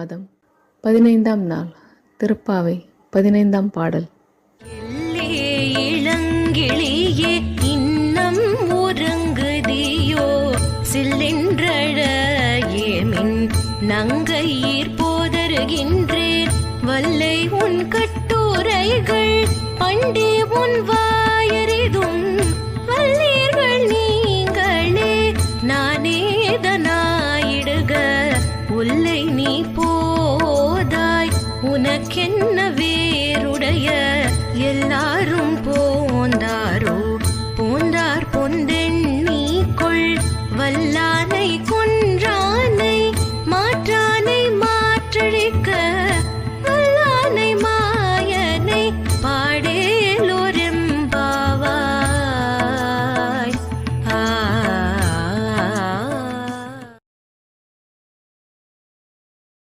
மாதம் பதினைந்தாம் நாள். திருப்பாவை. பதினைந்தாம் பாடல். இளங்கிளியே இன்னம் உறங்குதியோ? சில்லென்றழ நங்கையீர் போதருகின்றேன். வல்லை உன் கட்டுரைகள் பண்டே உன் வாயறிதும். வல்லீர்கள் நீங்களே நானேதனாயிடுக எனக்கென்ன வேருடைய எல்லாரும் போந்தாரோ? போந்தார் பொந்தெண்ணி கொள் வல்லானை கொன்றானை மாற்றானை மாற்றழிக்க